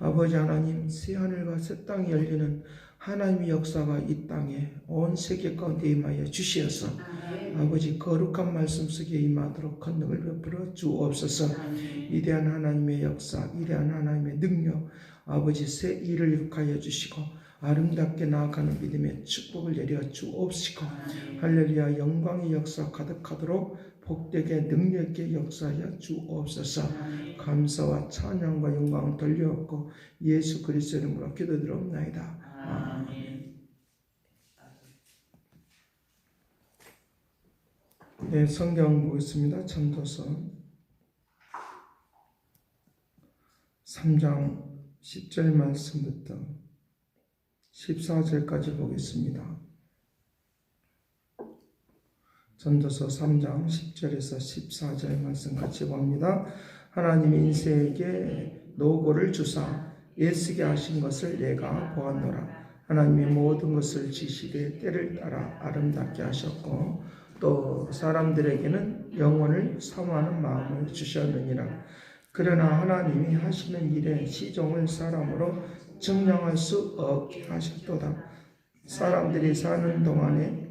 아버지 하나님 새 하늘과 새 땅이 열리는 하나님의 역사가 이 땅에 온 세계 가운데 임하여 주시어서 아버지 거룩한 말씀 속에 임하도록 권능을 베풀어 주옵소서. 위대한 하나님의 역사 위대한 하나님의 능력 아버지 새 일을 일으켜 주시고 아름답게 나아가는 믿음의 축복을 내려 주옵시고 할렐루야 영광의 역사 가득하도록 복되게 능력 있게 역사하여 주옵소서 감사와 찬양과 영광을 돌려옵고 예수 그리스도 이름으로 기도드리옵나이다 아멘. 네, 성경 보겠습니다. 참도서 3장 10절 말씀부터 14절까지 보겠습니다. 전도서 3장 10절에서 14절 말씀 같이 봅니다. 하나님 인세에게 노고를 주사 애쓰게 하신 것을 내가 보았노라. 하나님의 모든 것을 지시되 때를 따라 아름답게 하셨고 또 사람들에게는 영혼을 사모하는 마음을 주셨느니라. 그러나 하나님이 하시는 일에 시종을 사람으로 증량할 수 없게 하셨도다. 사람들이 사는 동안에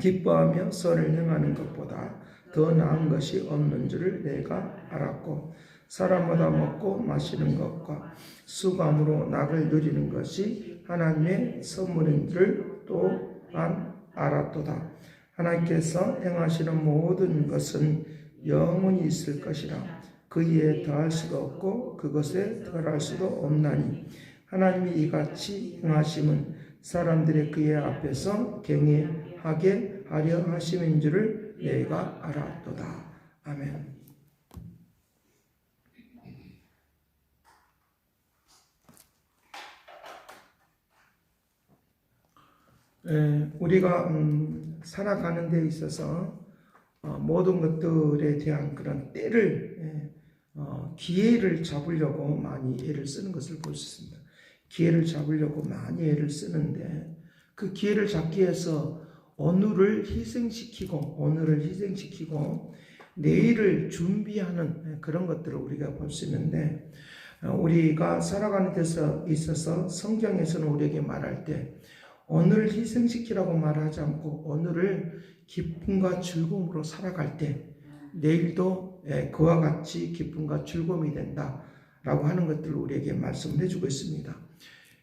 기뻐하며 선을 행하는 것보다 더 나은 것이 없는 줄을 내가 알았고 사람마다 먹고 마시는 것과 수감으로 낙을 누리는 것이 하나님의 선물인 줄 또한 알았도다. 하나님께서 행하시는 모든 것은 영원히 있을 것이라 그 이에 더할 수도 없고 그것에 덜할 수도 없나니 하나님이 이같이 행하심은 사람들의 그의 앞에서 경외하게 하려 하심인 줄을 내가 알았도다. 아멘. 에, 우리가 음, 살아가는 데 있어서 어, 모든 것들에 대한 그런 때를 예, 어, 기회를 잡으려고 많이 애를 쓰는 것을 볼 수 있습니다. 기회를 잡으려고 많이 애를 쓰는데 그 기회를 잡기 위해서 오늘을 희생시키고 오늘을 희생시키고 내일을 준비하는 예, 그런 것들을 우리가 볼 수 있는데 어, 우리가 살아가는 데서 있어서 성경에서는 우리에게 말할 때 오늘 희생시키라고 말하지 않고 오늘을 기쁨과 즐거움으로 살아갈 때 내일도 예, 그와 같이 기쁨과 즐거움이 된다라고 하는 것들을 우리에게 말씀을 해주고 있습니다.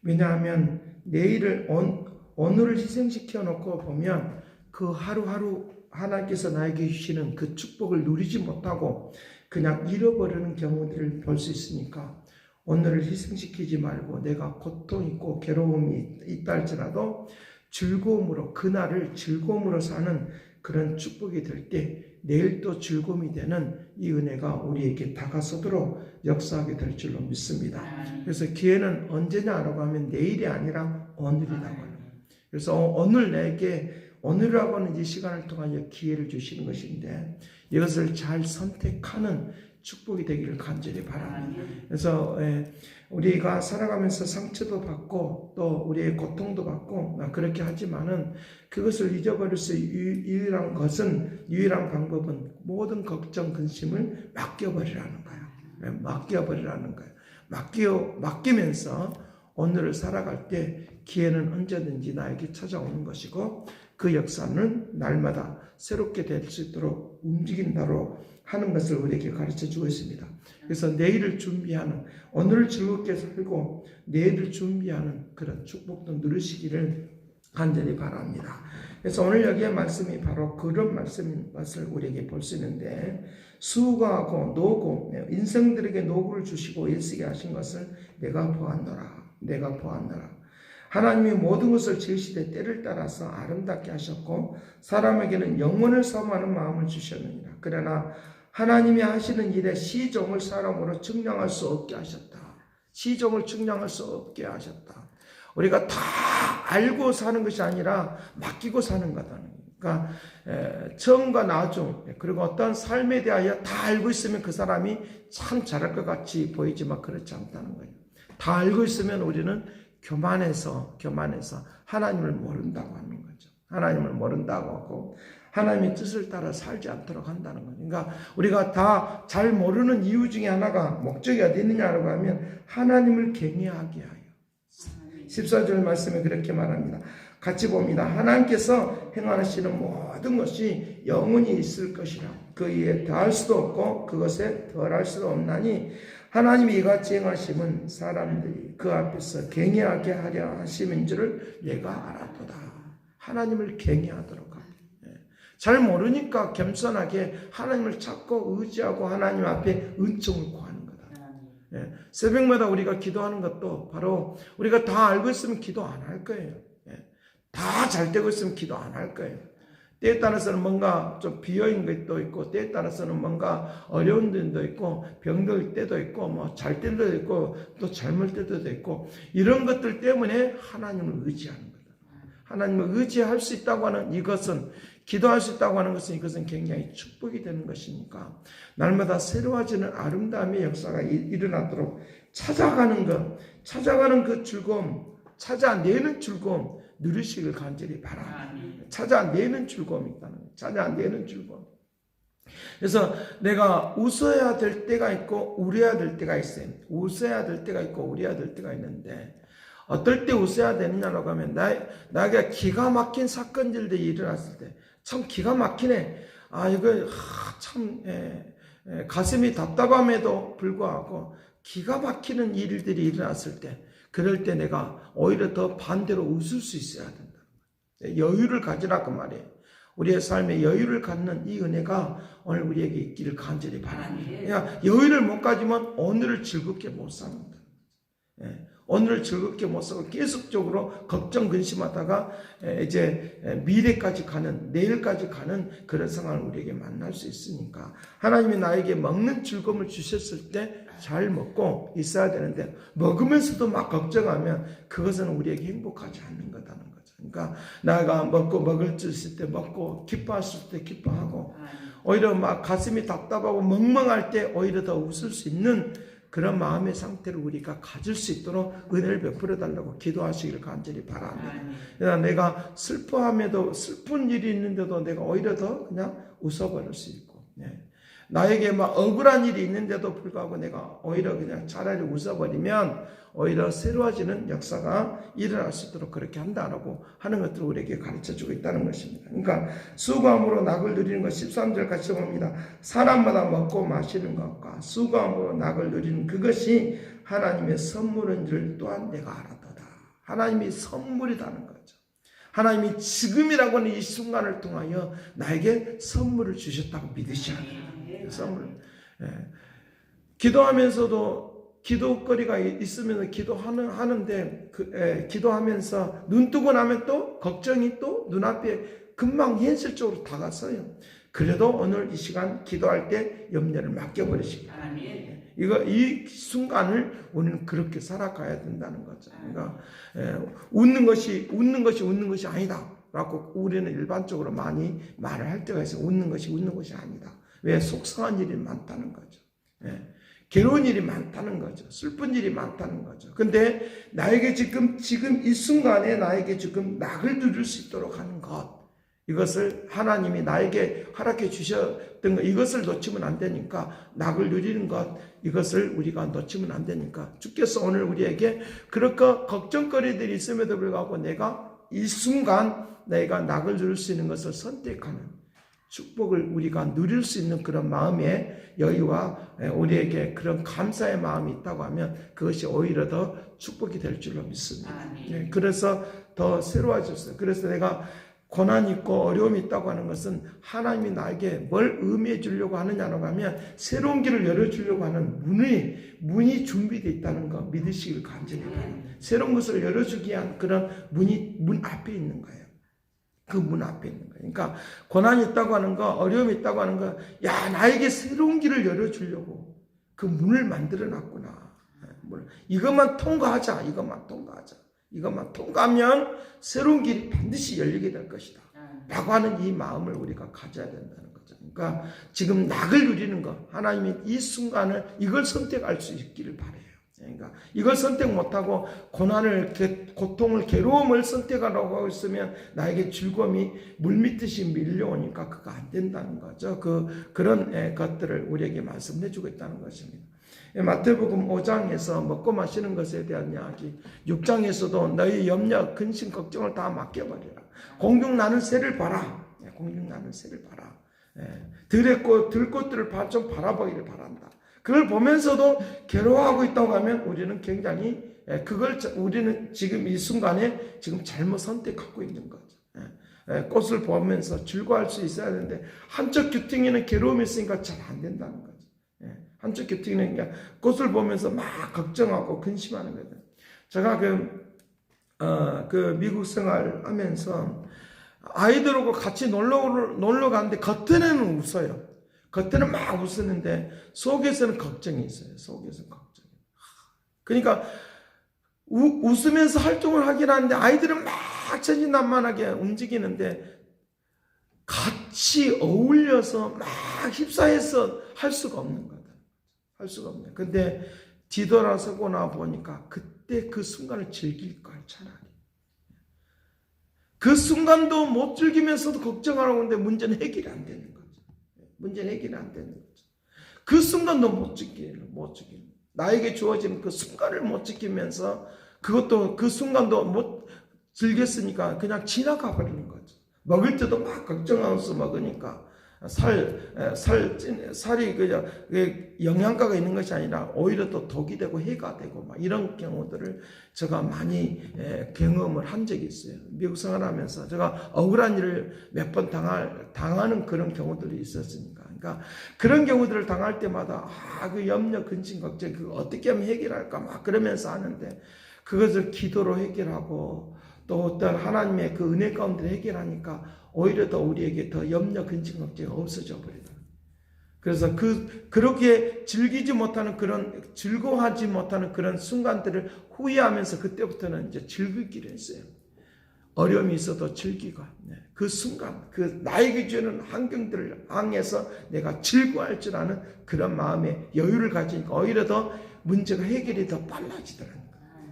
왜냐하면 내일을 온, 오늘을 희생시켜 놓고 보면 그 하루하루 하나님께서 나에게 주시는 그 축복을 누리지 못하고 그냥 잃어버리는 경우들을 볼 수 있으니까 오늘을 희생시키지 말고 내가 고통 있고 괴로움이 있다 할지라도 즐거움으로 그날을 즐거움으로 사는 그런 축복이 될 때 내일 또 즐거움이 되는 이 은혜가 우리에게 다가서도록 역사하게 될 줄로 믿습니다. 그래서 기회는 언제냐라고 하면 내일이 아니라 오늘이라고 하는. 그래서 오늘 내게 오늘이라고 하는 이 시간을 통하여 기회를 주시는 것인데 이것을 잘 선택하는 축복이 되기를 간절히 바랍니다. 그래서 예, 우리가 살아가면서 상처도 받고 또 우리의 고통도 받고 그렇게 하지만은 그것을 잊어버릴 수 유- 유일한 것은 유일한 방법은 모든 걱정 근심을 맡겨버리라는. 예, 맡겨버리라는 거예요. 맡겨 맡기면서 오늘을 살아갈 때 기회는 언제든지 나에게 찾아오는 것이고 그 역사는 날마다 새롭게 될 수 있도록 움직인다로 하는 것을 우리에게 가르쳐 주고 있습니다. 그래서 내일을 준비하는 오늘을 즐겁게 살고 내일을 준비하는 그런 축복도 누리시기를 간절히 바랍니다. 그래서 오늘 여기에 말씀이 바로 그런 말씀인 것을 우리에게 볼 수 있는데 수고하고 노고 인생들에게 노고를 주시고 애쓰게 하신 것을 내가 보았노라 내가 보았노라. 하나님이 모든 것을 지으시되 때를 따라서 아름답게 하셨고 사람에게는 영혼을 사모하는 마음을 주셨느니라. 그러나 하나님이 하시는 일에 시종을 사람으로 측량할 수 없게 하셨다. 시종을 측량할 수 없게 하셨다. 우리가 다 알고 사는 것이 아니라 맡기고 사는 거다. 그러니까 에, 처음과 나중 그리고 어떤 삶에 대하여 다 알고 있으면 그 사람이 참 잘할 것 같이 보이지만 그렇지 않다는 거예요. 다 알고 있으면 우리는 교만해서 교만해서 하나님을 모른다고 하는 거죠. 하나님을 모른다고 하고 하나님의 뜻을 따라 살지 않도록 한다는 거죠. 그러니까 우리가 다 잘 모르는 이유 중에 하나가 목적이 어디 있느냐라고 하면 하나님을 경외하게 하여. 14절 말씀에 그렇게 말합니다. 같이 봅니다. 하나님께서 행하시는 모든 것이 영원히 있을 것이라. 그 이에 더할 수도 없고 그것에 덜할 수도 없나니 하나님이 이같이 행하심은 사람들이 그 앞에서 경외하게 하려 하심인 줄을 내가 알았도다. 하나님을 경외하도록 하라. 예. 잘 모르니까 겸손하게 하나님을 찾고 의지하고 하나님 앞에 은총을 구하는 거다. 예, 새벽마다 우리가 기도하는 것도 바로 우리가 다 알고 있으면 기도 안 할 거예요. 예, 다잘 되고 있으면 기도 안 할 거예요. 때에 따라서는 뭔가 좀 비어있는 것도 있고, 때에 따라서는 뭔가 어려운 때도 있고, 병들 때도 있고, 뭐 잘 때도 있고, 또 잘못 때도 있고, 이런 것들 때문에 하나님을 의지하는 거다. 하나님을 의지할 수 있다고 하는 이것은, 기도할 수 있다고 하는 것은 이것은 굉장히 축복이 되는 것이니까, 날마다 새로워지는 아름다움의 역사가 이- 일어나도록 찾아가는 것, 찾아가는 그 즐거움, 찾아내는 즐거움, 누리시길 간절히 바랍니다. 찾아내는 즐거움이 있다는 거예요. 찾아내는 즐거움. 그래서 내가 웃어야 될 때가 있고 울어야 될 때가 있어요. 웃어야 될 때가 있고 울어야 될 때가 있는데 어떨 때 웃어야 되느냐라고 하면 나, 나에게 기가 막힌 사건들이 일어났을 때 참 기가 막히네. 아 이거 하, 참 예, 예, 가슴이 답답함에도 불구하고 기가 막히는 일들이 일어났을 때 그럴 때 내가 오히려 더 반대로 웃을 수 있어야 된다. 여유를 가지라고 말이에요. 우리의 삶에 여유를 갖는 이 은혜가 오늘 우리에게 있기를 간절히 바랍니다. 그러니까 여유를 못 가지면 오늘을 즐겁게 못 삽니다. 예, 오늘을 즐겁게 못 살고 계속적으로 걱정 근심하다가 예, 이제 예, 미래까지 가는 내일까지 가는 그런 상황을 우리에게 만날 수 있으니까 하나님이 나에게 먹는 즐거움을 주셨을 때 잘 먹고 있어야 되는데 먹으면서도 막 걱정하면 그것은 우리에게 행복하지 않는 거다는 거죠. 그러니까 나가 먹고 먹을 수 있을 때 먹고 있을 때 기뻐하고 오히려 막 가슴이 답답하고 멍멍할 때 오히려 더 웃을 수 있는 그런 마음의 상태를 우리가 가질 수 있도록 은혜를 베풀어 달라고 기도하시기를 간절히 바랍니다. 그러나 내가 슬퍼함에도 슬픈 일이 있는데도 내가 오히려 더 그냥 웃어버릴 수 있고, 예. 나에게 막 억울한 일이 있는데도 불구하고 내가 오히려 그냥 차라리 웃어버리면 오히려 새로워지는 역사가 일어날 수 있도록 그렇게 한다라고 하는 것들을 우리에게 가르쳐 주고 있다는 것입니다. 그러니까 수고함으로 낙을 누리는 것 13절 같이 봅니다. 사람마다 먹고 마시는 것과 수고함으로 낙을 누리는 그것이 하나님의 선물인 줄 또한 내가 알았도다. 하나님이 선물이라는 거죠. 하나님이 지금이라고 하는 이 순간을 통하여 나에게 선물을 주셨다고 믿으셔야 돼요. 선물. 예. 기도하면서도 기도거리가 있으면 기도하는 하는데 그, 예, 기도하면서 눈 뜨고 나면 또 걱정이 또 눈앞에 금방 현실적으로 다가서요. 그래도 오늘 이 시간 기도할 때 염려를 맡겨버리시기 이거 이 순간을 우리는 그렇게 살아가야 된다는 거죠. 그러니까 예, 웃는 것이 웃는 것이 웃는 것이 아니다 라고 우리는 일반적으로 많이 말을 할 때가 있어요. 웃는 것이 웃는 것이 아니다. 왜 속상한 일이 많다는 거죠. 예, 괴로운 일이 많다는 거죠. 슬픈 일이 많다는 거죠. 근데 나에게 지금 지금 이 순간에 나에게 지금 낙을 누릴 수 있도록 하는 것. 이것을 하나님이 나에게 허락해 주셨던 것, 이것을 놓치면 안 되니까, 낙을 누리는 것, 이것을 우리가 놓치면 안 되니까, 주께서 오늘 우리에게 그렇게 걱정거리들이 있음에도 불구하고 내가 이 순간 내가 낙을 누릴 수 있는 것을 선택하는 축복을 우리가 누릴 수 있는 그런 마음의 여유와 우리에게 그런 감사의 마음이 있다고 하면 그것이 오히려 더 축복이 될 줄로 믿습니다. 네, 그래서 더 새로워졌어요. 그래서 내가 고난이 있고 어려움이 있다고 하는 것은 하나님이 나에게 뭘 의미해 주려고 하느냐라고 하면 새로운 길을 열어주려고 하는 문이, 문이 준비되어 있다는 거 믿으시길 간절히 바랍니다. 새로운 것을 열어주기 위한 그런 문이 문 앞에 있는 거예요. 그 문 앞에 있는 거예요. 그러니까 고난이 있다고 하는 거, 어려움이 있다고 하는 거, 야, 나에게 새로운 길을 열어주려고 그 문을 만들어 놨구나. 이것만 통과하자. 이것만 통과하자. 이것만 통과하면 새로운 길이 반드시 열리게 될 것이다. 라고 하는 이 마음을 우리가 가져야 된다는 거죠. 그러니까 지금 낙을 누리는 것, 하나님이 이 순간을 이걸 선택할 수 있기를 바래요. 예. 그러니까 이걸 선택 못하고 고난을, 개- 고통을, 괴로움을 선택하라고 하고 있으면 나에게 즐거움이 물밀듯이 밀려오니까 그거 안 된다는 거죠. 그, 그런 예, 것들을 우리에게 말씀해 주고 있다는 것입니다. 예, 마태복음 5장에서 먹고 마시는 것에 대한 이야기, 6장에서도 너희 염려, 근심, 걱정을 다 맡겨버리라. 공중 나는 새를 봐라. 예, 공중 나는 새를 봐라. 예, 들의 꽃, 들꽃들을 봐- 좀 바라보기를 바란다. 그걸 보면서도 괴로워하고 있다고 하면 우리는 굉장히 예, 그걸 자- 우리는 지금 이 순간에 지금 잘못 선택하고 있는 거죠. 예, 예, 꽃을 보면서 즐거워할 수 있어야 되는데 한쪽 규팅에는 괴로움이 있으니까 잘 안 된다는 거죠. 예, 한쪽 규팅은 그냥 꽃을 보면서 막 걱정하고 근심하는 거죠. 제가 그, 어, 그 미국 생활하면서 아이들하고 같이 놀러, 놀러 가는데 겉에는 웃어요. 겉에는 막 웃었는데 속에서는 걱정이 있어요. 속에서는 걱정. 그러니까 우- 웃으면서 활동을 하긴 하는데 아이들은 막 천진난만하게 움직이는데 같이 어울려서 막 휩싸여서 할 수가 없는 거다. 할 수가 없네. 근데 뒤돌아서고 나 보니까 그때 그 순간을 즐길 걸 차라리. 그 순간도 못 즐기면서도 걱정하라고 하는데 문제는 해결이 안 되는 거죠. 문제는 해결이 안 되는 거죠. 그 순간도 못 지키는, 못 지키는. 나에게 주어진 그 순간을 못 지키면서 그것도 그 순간도 못 즐겼으니까 그냥 지나가 버리는 거죠. 먹을 때도 막 걱정하면서 먹으니까 살, 에, 살, 찐- 살이 그냥 그 영양가가 있는 것이 아니라 오히려 또 독이 되고 해가 되고 막 이런 경우들을 제가 많이 에, 경험을 한 적이 있어요. 미국 생활하면서 제가 억울한 일을 몇 번 당할, 당하는 그런 경우들이 있었으니까. 그러니까 그런 경우들을 당할 때마다 아, 그 염려, 근심, 걱정, 그거 어떻게 하면 해결할까 막 그러면서 하는데 그것을 기도로 해결하고 또 어떤 하나님의 그 은혜 가운데 해결하니까 오히려 더 우리에게 더 염려, 근심, 걱정이 없어져 버리다. 그래서 그 그렇게 즐기지 못하는 그런 즐거워하지 못하는 그런 순간들을 후회하면서 그때부터는 이제 즐기기로 했어요. 어려움이 있어도 즐기고 네. 그 순간 그 나에게 주는 환경들을 항해서 내가 즐거워할 줄 아는 그런 마음의 여유를 가지니까 오히려 더 문제가 해결이 더 빨라지더라고요.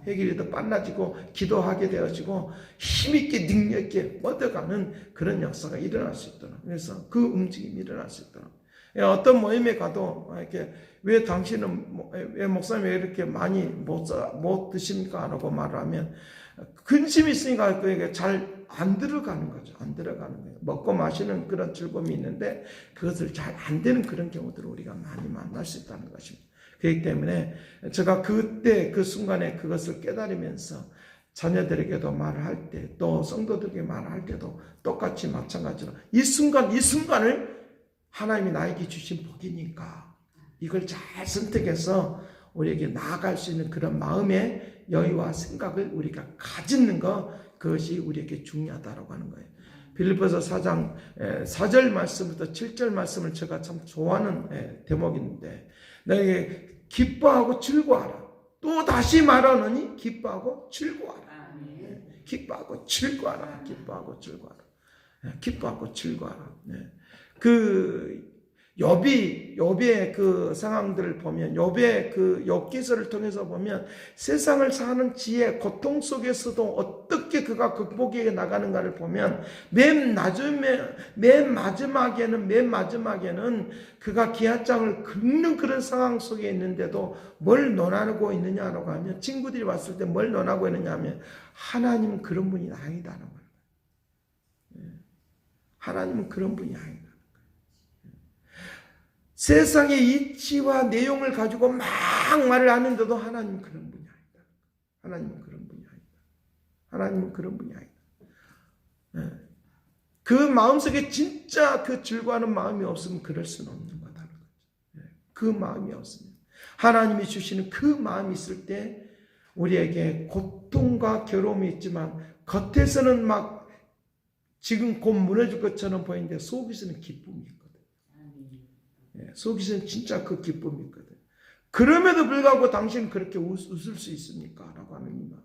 해결이 더 빨라지고 기도하게 되어지고 힘있게 능력있게 뻗어가는 그런 역사가 일어날 수 있도록 그래서 그 움직임이 일어날 수 있도록 예, 어떤 모임에 가도 이렇게 왜 당신은 뭐- 왜 목사님 왜 이렇게 많이 못, 드십니까? 라고 말을 하면 근심이 있으니까 그게 잘 안 들어가는 거죠. 안 들어가는 거예요. 먹고 마시는 그런 즐거움이 있는데 그것을 잘 안 되는 그런 경우들을 우리가 많이 만날 수 있다는 것입니다. 그렇기 때문에 제가 그때 그 순간에 그것을 깨달으면서 자녀들에게도 말을 할 때 또 성도들에게 말을 할 때도 똑같이 마찬가지로 이 순간 이 순간을 하나님이 나에게 주신 복이니까 이걸 잘 선택해서 우리에게 나아갈 수 있는 그런 마음의 여유와 생각을 우리가 가지는 것 그것이 우리에게 중요하다고 하는 거예요. 빌립보서 4장 4절 말씀부터 7절 말씀을 제가 참 좋아하는 에, 대목인데 너에게 기뻐하고 즐거워하라. 또 다시 말하느니 기뻐하고 즐거워하라. 네, 기뻐하고 즐거워하라. 기뻐하고 즐거워하라. 네, 기뻐하고 즐거워하라. 네. 그 욥이 욥의 그 상황들을 보면 욥의 그 욥기서를 통해서 보면 세상을 사는 지혜 고통 속에서도 어떻게 그가 극복해 나가는가를 보면 맨 마지막에 맨 마지막에는 맨 마지막에는 그가 기아장을 긁는 그런 상황 속에 있는데도 뭘 논하고 있느냐라고 하면 친구들이 왔을 때 뭘 논하고 있느냐 하면 하나님은 그런 분이. 예. 하나님은 그런 분이 아니다. 세상의 이치와 내용을 가지고 막 말을 하는데도 하나님은 그런 분이 아니다. 하나님은 그런 분이 아니다. 하나님은 그런 분이 아니다. 예. 그 마음속에 진짜 그 즐거워하는 마음이 없으면 그럴 수는 없는 거죠. 예. 그 마음이 없으면 하나님이 주시는 그 마음이 있을 때 우리에게 고통과 괴로움이 있지만 겉에서는 막 지금 곧 무너질 것처럼 보이는데 속에서는 기쁨이. 예, 속에서는 진짜 그 기쁨이 있거든. 그럼에도 불구하고 당신은 그렇게 웃, 웃을 수 있습니까? 라고 하는 이 마음.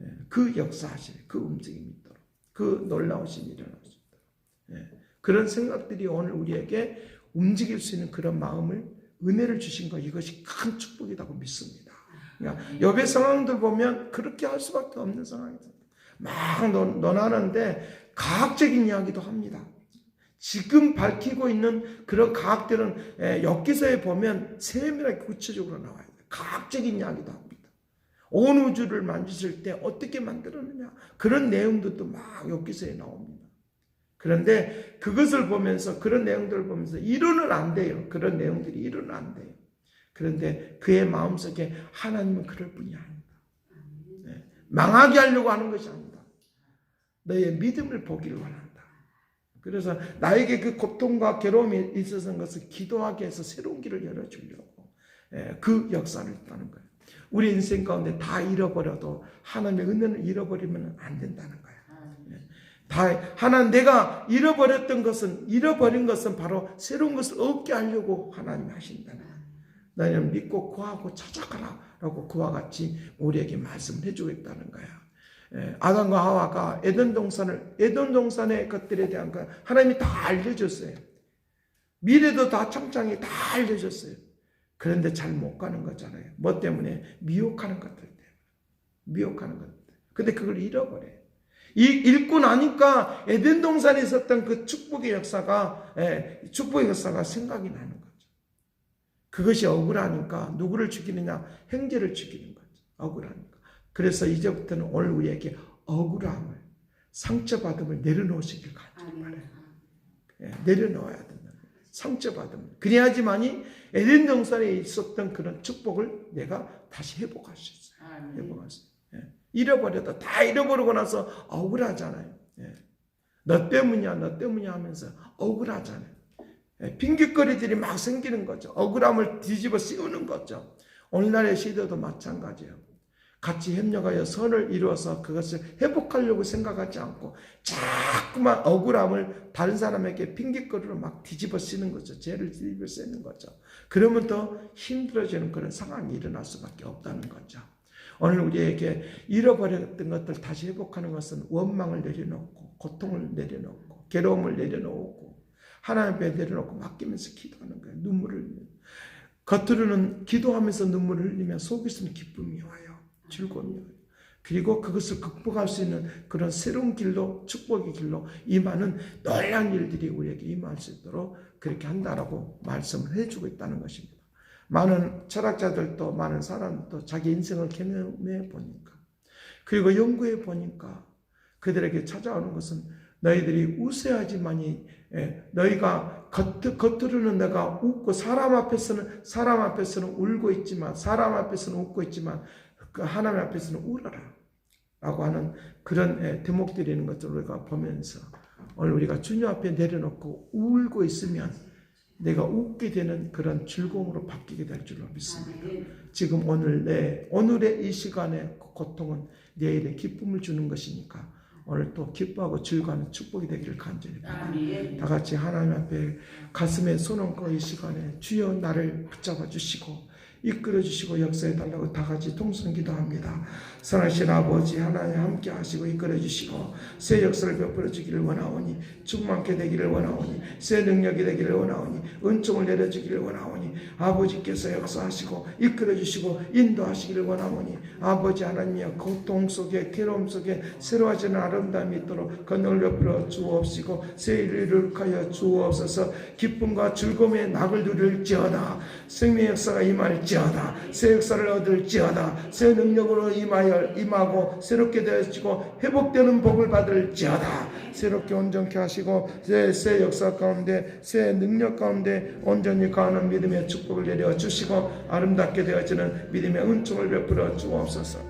예, 그 역사하실, 그 움직임이 있도록, 그 놀라우심이 일어날 수 있도록. 예, 그런 생각들이 오늘 우리에게 움직일 수 있는 그런 마음을, 은혜를 주신 것, 이것이 큰 축복이라고 믿습니다. 그러니까 욥의 상황들 보면 그렇게 할 수밖에 없는 상황이죠. 막 논, 논하는데 과학적인 이야기도 합니다. 지금 밝히고 있는 그런 과학들은 예, 엽기서에 보면 세밀하게 구체적으로 나와요. 과학적인 이야기도 합니다. 온 우주를 만드실 때 어떻게 만들었느냐 그런 내용들도 막 엽기서에 나옵니다. 그런데 그것을 보면서 그런 내용들을 보면서 이론은 안 돼요. 그런 내용들이 이론은 안 돼요. 그런데 그의 마음속에 하나님은 그럴 분이 아니다. 네. 망하게 하려고 하는 것이 아니다. 너의 믿음을 보기를 원한다. 그래서 나에게 그 고통과 괴로움이 있었던 것을 기도하게 해서 새로운 길을 열어주려고 예, 그 역사를 했다는 거예요. 우리 인생 가운데 다 잃어버려도 하나님의 은혜를 잃어버리면 안 된다는 거예요. 예. 다 하나님 내가 잃어버렸던 것은 잃어버린 것은 바로 새로운 것을 얻게 하려고 하나님이 하신다는 거예요. 너희는 믿고 구하고 찾아가라라고 그와 같이 우리에게 말씀을 해주고 있다는 거예요. 예, 아담과 하와가 에덴 동산을 에덴 동산의 것들에 대한 거 하나님이 다 알려줬어요. 미래도 다 창창이 다 알려줬어요. 그런데 잘 못 가는 거잖아요. 뭐 때문에 미혹하는 것들 때문에 미혹하는 것들. 근데 그걸 잃어버려요. 이 읽고 나니까 에덴 동산에 있었던 그 축복의 역사가 예, 축복의 역사가 생각이 나는 거죠. 그것이 억울하니까 누구를 죽이느냐? 형제를 죽이는 거죠. 억울하니까. 그래서 이제부터는 오늘 우리에게 억울함을 상처받음을 내려놓으시길 간절히 바래요. 예, 내려놓아야 된다. 상처받음. 그래야지만이 에덴 동산에 있었던 그런 축복을 내가 다시 회복할 수 있어요. 회복할 수 있어요. 예. 잃어버려도 다 잃어버리고 나서 억울하잖아요. 예. 너 때문이야, 너 때문이야 하면서 억울하잖아요. 예, 핑계거리들이 막 생기는 거죠. 억울함을 뒤집어 씌우는 거죠. 오늘날의 시대도 마찬가지예요. 같이 협력하여 선을 이루어서 그것을 회복하려고 생각하지 않고 자꾸만 억울함을 다른 사람에게 핑계거리로 막 뒤집어 쓰는 거죠. 죄를 뒤집어 쓰는 거죠. 그러면 더 힘들어지는 그런 상황이 일어날 수밖에 없다는 거죠. 오늘 우리에게 잃어버렸던 것들 다시 회복하는 것은 원망을 내려놓고 고통을 내려놓고 괴로움을 내려놓고 하나님 앞에 내려놓고 맡기면서 기도하는 거예요. 눈물을. 겉으로는 기도하면서 눈물을 흘리면 속에서는 기쁨이 와요. 즐거움이 와요. 그리고 그것을 극복할 수 있는 그런 새로운 길로 축복의 길로 임하는 놀라운 일들이 우리에게 임할 수 있도록 그렇게 한다라고 말씀을 해주고 있다는 것입니다. 많은 철학자들도 많은 사람도 자기 인생을 경험해 보니까 그리고 연구해 보니까 그들에게 찾아오는 것은 너희들이 웃어야지만이 예, 너희가 겉, 겉으로는 내가 웃고 사람 앞에서는 사람 앞에서는 울고 있지만 사람 앞에서는 웃고 있지만 그 하나님 앞에서는 울어라 라고 하는 그런 예, 대목들이 있는 것을 우리가 보면서 오늘 우리가 주님 앞에 내려놓고 울고 있으면 내가 웃게 되는 그런 즐거움으로 바뀌게 될 줄로 믿습니다. 지금 오늘 내 오늘의 이 시간의 그 고통은 내일의 기쁨을 주는 것이니까 오늘 또 기뻐하고 즐거워하는 축복이 되기를 간절히 바랍니다. 다 같이 하나님 앞에 가슴에 손 얹고 이 시간에 주여 나를 붙잡아 주시고 이끌어 주시고 역사해 달라고 다 같이 통성 기도합니다. 선하신 아버지 하나님 함께 하시고 이끌어 주시고 새 역사를 베풀어 주기를 원하오니 충만케 되기를 원하오니 새 능력이 되기를 원하오니 은총을 내려 주기를 원하오니 아버지께서 역사하시고 이끌어 주시고 인도하시기를 원하오니 아버지 하나님이여 고통 속에 괴로움 속에 새로워지는 아름다움이 있도록 건너를 베풀어 주옵시고 새 일을 이룩하여 주옵소서 기쁨과 즐거움의 낙을 누릴지어다 생명 역사가 임할 지어다 새 역사를 얻을지어다 새 능력으로 임하여 임하고 새롭게 되어지고 회복되는 복을 받을지어다 새롭게 온전케 하시고 새, 새 역사 가운데 새 능력 가운데 온전히 가는 믿음의 축복을 내려 주시고 아름답게 되어지는 믿음의 은총을 베풀어 주옵소서.